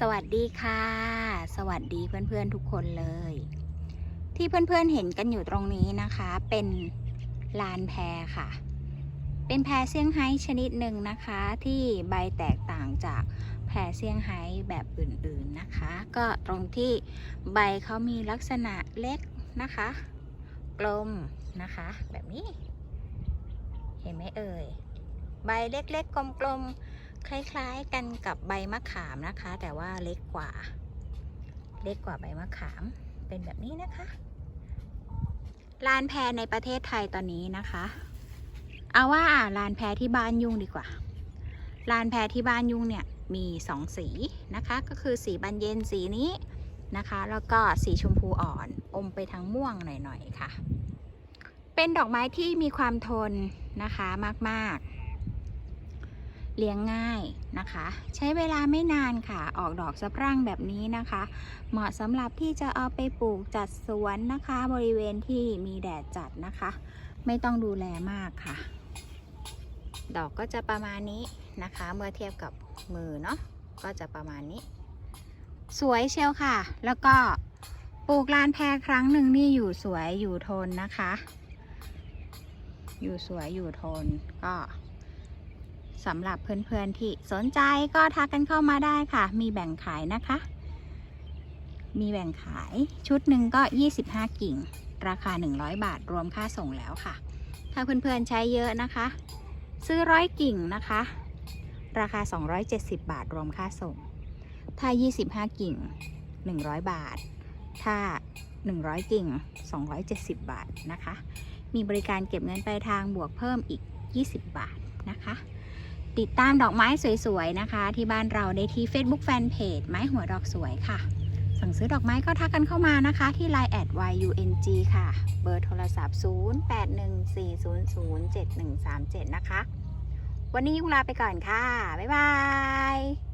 สวัสดีค่ะ สวัสดีเพื่อนๆทุกคนเลย ที่เพื่อนๆเห็นกันอยู่ตรงนี้นะคะ เป็นลานแพค่ะ เป็นแพเซี่ยงไฮ้ชนิดหนึ่งนะคะ ที่ใบแตกต่างจากแพเซี่ยงไฮ้แบบอื่นๆนะคะ ก็ตรงที่ใบเขามีลักษณะเล็กนะคะ กลมนะคะ แบบนี้ เห็นไหมเอ่ย ใบเล็กๆกลมๆ คล้ายๆกันกับใบมะขามนะคะ แต่ว่าเล็กกว่า เล็กกว่าใบมะขามเป็นแบบนี้นะคะลานแพในประเทศไทยตอนนี้นะคะ เอาว่าลานแพที่บ้านยุ่งดีกว่าลานแพที่บ้านยุ่งเนี่ยมีสองสีนะคะ ก็คือสีบานเย็นสีนี้นะคะ แล้วก็สีชมพูอ่อนอมไปทางม่วงหน่อยๆค่ะ เป็นดอกไม้ที่มีความทนนะคะมากๆ เลี้ยงง่ายนะคะ ใช้เวลาไม่นานค่ะ ออกดอกสะพรั่งแบบนี้นะคะ เหมาะสำหรับที่จะเอาไปปลูกจัดสวนนะคะ บริเวณที่มีแดดจัดนะคะ ไม่ต้องดูแลมากค่ะ ดอกก็จะประมาณนี้นะคะ เมื่อเทียบกับมือเนาะก็จะประมาณนี้ สวยเชียวค่ะ แล้วก็ปลูกลานแพรครั้งหนึ่งนี่อยู่สวยอยู่ทนนะคะ อยู่สวยอยู่ทนก็ สำหรับเพื่อนๆที่สนใจก็ทักกันเข้ามาได้ค่ะ มีแบ่งขายนะคะ มีแบ่งขายชุดหนึ่งก็ 25 กิ่ง ราคา 100 บาทรวมค่าส่งแล้วค่ะ ถ้าเพื่อนๆใช้เยอะนะคะ ซื้อร้อยกิ่งนะคะ ราคา 270 บาทรวมค่าส่ง ถ้า 25 กิ่ง 100 บาท ถ้า 100 กิ่ง 270 บาทนะคะ มีบริการเก็บเงินปลายทางบวกเพิ่มอีก 20 บาทนะคะ ติดตามดอกไม้สวยๆนะคะ ที่บ้านเราได้ที่ Facebook Fanpage ไม้หัวดอกสวยค่ะ สั่งซื้อดอกไม้ก็ทักกันเข้ามานะคะ ที่ Line แอด YUNG ค่ะ เบอร์โทรศัพท์ 0814007137 นะคะ วันนี้ยุงลาไปก่อนค่ะ บ๊ายบาย